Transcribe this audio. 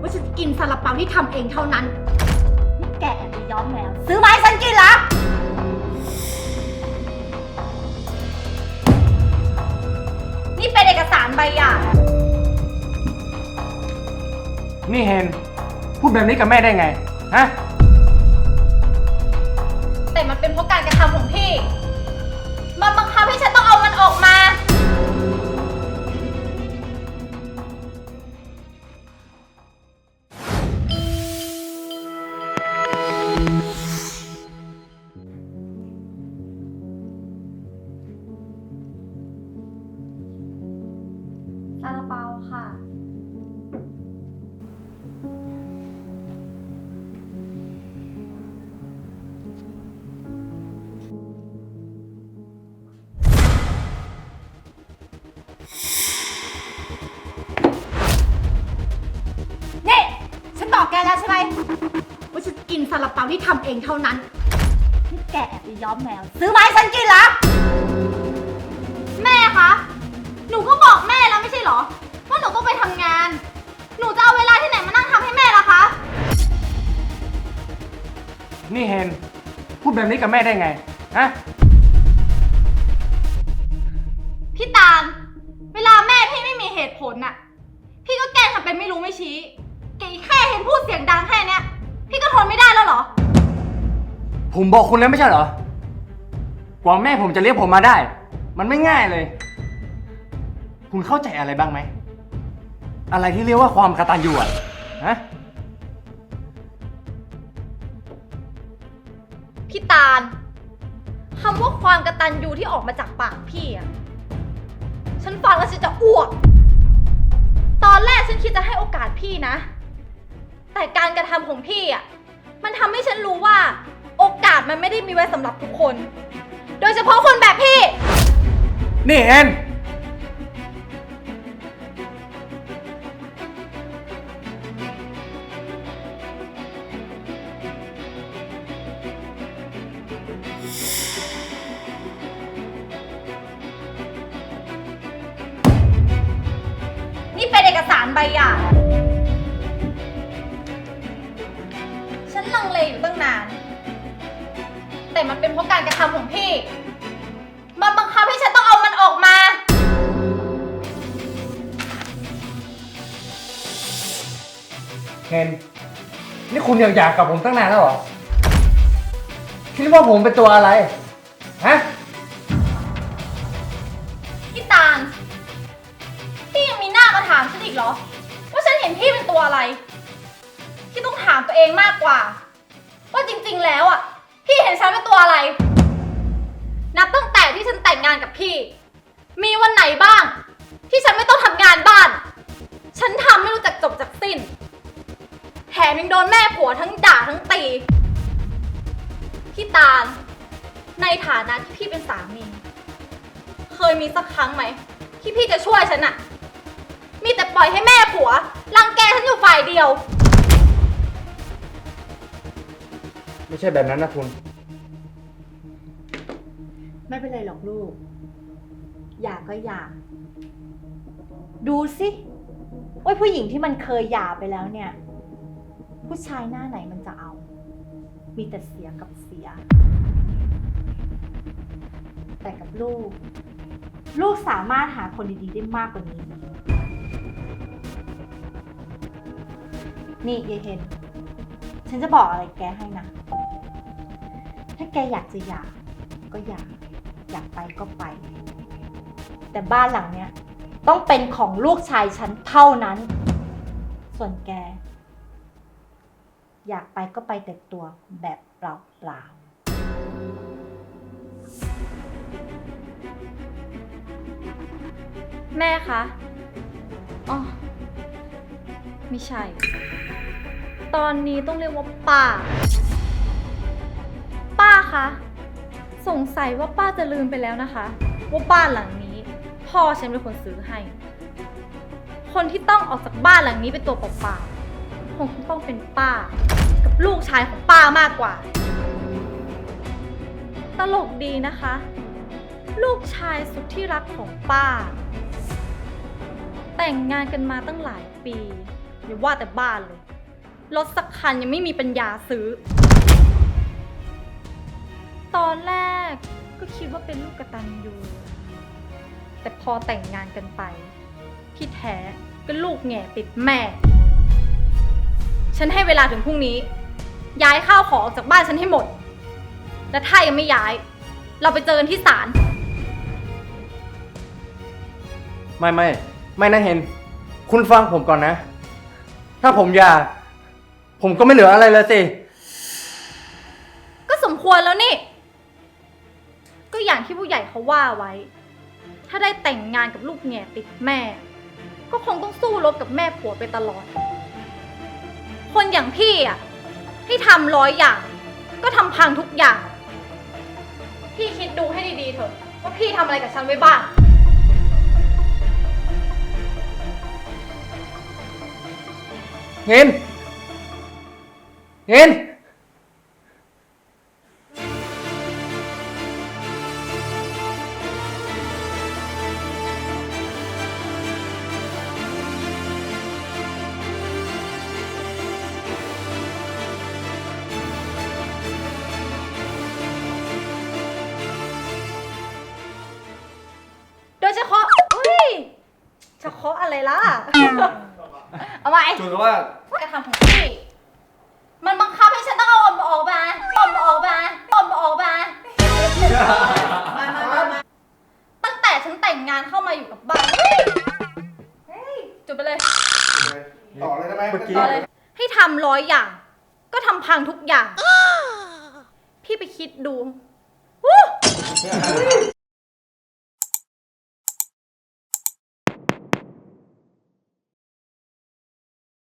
ว่าฉันจะกินซาลาเปาที่ทำเองเท่านั้นนี่แกแอบไปย้อมแมวซื้อมาให้ฉันกินเหรอ นี่เป็นเอกสารใบหย่านี่เฮนพูดแบบนี้กับแม่ได้ไง ฮะ บอกแกแล้วใช่ไหมว่าฉันจะกินซาลาเปาที่ทำเองเท่านั้นนี่แกแอบไปย้อมแมว ซื้อมาให้ฉันกินเหรอแม่คะ หนูก็บอกแม่แล้วไม่ใช่เหรอ ว่าหนูต้องไปทำงาน หนูจะเอาเวลาที่ไหนมานั่งทำให้แม่ล่ะคะ นี่เฮนพูดแบบนี้กับแม่ได้ไงฮะ ผมบอกคุณแล้วไม่ใช่เหรอ กว่าแม่ผมจะเรียกผมมาได้ มันไม่ง่ายเลย คุณเข้าใจอะไรบ้างไหม อะไรที่เรียกว่าความกตัญญูอะฮะ พี่ตาลคำว่าความกระตันยูที่ออกมาจากปากพี่อะฉันฟังแล้วฉันจะอ้วก ตอนแรกฉันคิดจะให้โอกาสพี่นะ แต่การกระทำของพี่อะมันทำให้ฉันรู้ว่า โอกาสมันไม่ได้มีไว้สำหรับทุกคน โดยเฉพาะคนแบบพี่ นี่เฮนนี่เป็นเอกสารใบหย่าฉันลังเลอยู่ตั้งนาน แต่มันเป็นเพราะการกระทำของพี่ มันบังคับให้ฉันต้องเอามันออกมาเฮนนี่คุณอยากหย่ากับผมตั้งนานแล้วเหรอ คิดว่าผมเป็นตัวอะไร ฮะ พี่ตาลพี่ยังมีหน้ามาถามฉันอีกเหรอ ว่าฉันเห็นพี่เป็นตัวอะไร พี่ต้องถามตัวเองมากกว่า ว่าจริงๆแล้วอะ พี่เห็นฉันเป็นตัวอะไร นับตั้งแต่ที่ฉันแต่งงานกับพี่ มีวันไหนบ้าง ที่ฉันไม่ต้องทำงานบ้าน ฉันทำไม่รู้จักจบจากสิ้น แถมยังโดนแม่ผัวทั้งด่าทั้งตี พี่ตาล ในฐานะที่พี่เป็นสามี เคยมีสักครั้งไหม ที่พี่จะช่วยฉันอะมีแต่ปล่อยให้แม่ผัวรังแกฉันอยู่ฝ่ายเดียว ไม่ใช่แบบนั้นนะคุณ ไม่เป็นไรหรอกลูก อยากก็อยาก ดูสิว่าผู้หญิงที่มันเคยหย่าไปแล้วเนี่ย ผู้ชายหน้าไหนมันจะเอา มีแต่เสียกับเสีย แต่กับลูก ลูกสามารถหาคนดีๆได้มากกว่านี้ นี่ยายเฮนฉันจะบอกอะไรแกให้นะ แกอยากจะหย่าก็อยาก อยากไปก็ไป แต่บ้านหลังเนี้ยต้องเป็นของลูกชายฉันเท่านั้น ส่วนแก อยากไปก็ไปแต่ตัวแบบเปล่าๆแม่คะ อ๋อ ไม่ใช่ ตอนนี้ต้องเรียกว่าป้า ป้าคะ สงสัยว่าป้าจะลืมไปแล้วนะคะ ว่าบ้านหลังนี้ พ่อฉันเป็นคนซื้อให้ คนที่ต้องออกจากบ้านหลังนี้เป็นตัวเปล่าๆคงต้องเป็นป้า กับลูกชายของป้ามากกว่า ตลกดีนะคะ ลูกชายสุดที่รักของป้า แต่งงานกันมาตั้งหลายปีอย่าว่าแต่บ้านเลยรถสักคันยังไม่มีปัญญาซื้อ ตอนแรกก็คิดว่าเป็นลูกกระตันยูแต่พอแต่งงานกันไป ที่แท้ก็ลูกแง่ติดแม่ ฉันให้เวลาถึงพรุ่งนี้ ย้ายข้าวของออกจากบ้านฉันให้หมด และถ้ายังไม่ย้าย เราไปเจอกันที่ศาลไม่ไม่ไม่นะเห็น คุณฟังผมก่อนนะ ถ้าผมหย่าผมก็ไม่เหลืออะไรเลยสิ ก็สมควรแล้วนี่ก็ อย่างที่ผู้ใหญ่เขาว่าไว้ ถ้าได้แต่งงานกับลูกแง่ติดแม่ ก็คงต้องสู้รบกับแม่ผัวไปตลอด คนอย่างพี่อะให้ทำร้อยอย่าง ก็ทำพังทุกอย่าง พี่คิดดูให้ดีๆเถอะ ว่าพี่ทำอะไรกับฉันไว้บ้างเห็นเห็น อะไรล่ะ เอาไว้จุนว่าการทำของพี่ มันบังคับให้ฉันต้องเอาอมออกมาอมออกมาอมออกมาตั้งแต่ฉันแต่งงานเข้ามาอยู่กับบ้านเฮ้ยจุดไปเลย ต่อเลยได้ไหมเมื่อกี้ต่อเลย ให้ทำร้อยอย่าง ก็ทำพังทุกอย่าง พี่ไปคิดดูวู้